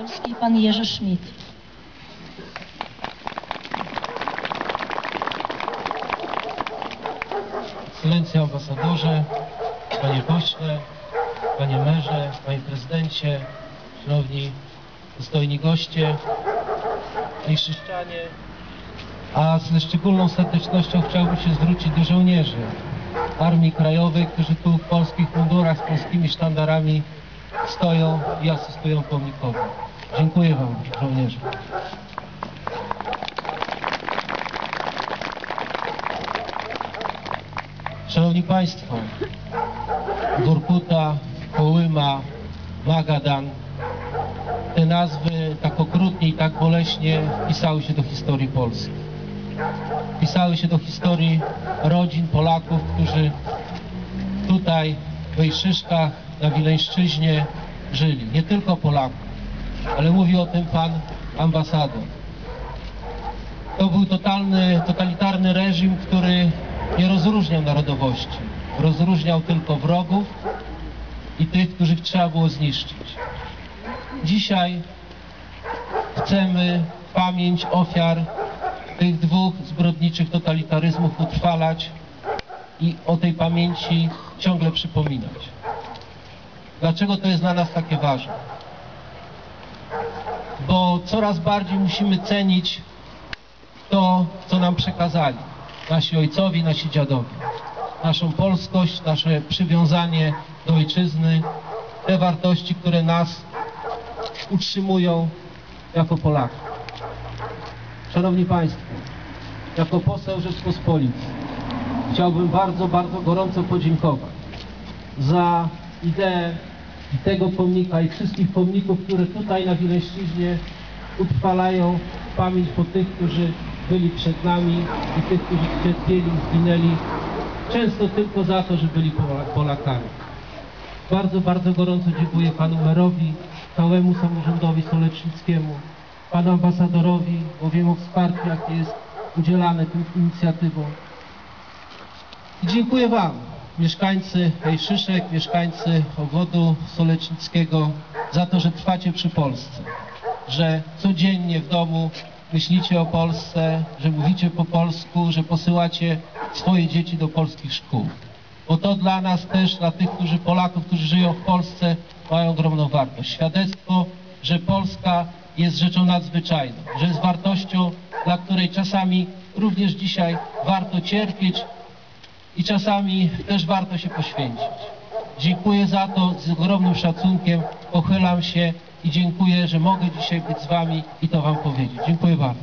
Polski pan Jerzy Schmidt. Ekscelencjo ambasadorze, panie pośle, panie merze, panie prezydencie, szanowni dostojni goście i chrześcijanie, a ze szczególną serdecznością chciałbym się zwrócić do żołnierzy Armii Krajowej, którzy tu w polskich mundurach z polskimi sztandarami stoją i asystują pomnikowi. Dziękuję Wam, żołnierze. Szanowni Państwo, Gorkuta, Kołyma, Magadan, te nazwy tak okrutnie i tak boleśnie wpisały się do historii Polski. Wpisały się do historii rodzin Polaków, którzy tutaj w Wejszyszkach, na Wileńszczyźnie żyli. Nie tylko Polaków, ale mówił o tym pan ambasador. To był totalny, totalitarny reżim, który nie rozróżniał narodowości. Rozróżniał tylko wrogów i tych, których trzeba było zniszczyć. Dzisiaj chcemy pamięć ofiar tych dwóch zbrodniczych totalitaryzmów utrwalać i o tej pamięci ciągle przypominać. Dlaczego to jest dla nas takie ważne? Bo coraz bardziej musimy cenić to, co nam przekazali nasi ojcowie, nasi dziadowie. Naszą polskość, nasze przywiązanie do ojczyzny, te wartości, które nas utrzymują jako Polaków. Szanowni Państwo, jako poseł Rzeczpospolitej chciałbym bardzo, bardzo gorąco podziękować za ideę tego pomnika i wszystkich pomników, które tutaj na Wileńszczyźnie utrwalają pamięć po tych, którzy byli przed nami i tych, którzy cierpieli, zginęli, często tylko za to, że byli Pola- Polakami. Bardzo, bardzo gorąco dziękuję panu merowi, całemu samorządowi solecznickiemu, panu ambasadorowi, bo wiem o wsparciu, jakie jest udzielane tym inicjatywom. I dziękuję Wam, mieszkańcy Hejszyszek, mieszkańcy obwodu solecznickiego, za to, że trwacie przy Polsce, że codziennie w domu myślicie o Polsce, że mówicie po polsku, że posyłacie swoje dzieci do polskich szkół. Bo to dla nas też, dla tych, którzy Polaków, którzy żyją w Polsce, mają ogromną wartość. Świadectwo, że Polska jest rzeczą nadzwyczajną, że jest wartością, dla której czasami również dzisiaj warto cierpieć, i czasami też warto się poświęcić. Dziękuję za to z ogromnym szacunkiem, pochylam się i dziękuję, że mogę dzisiaj być z Wami i to Wam powiedzieć. Dziękuję bardzo.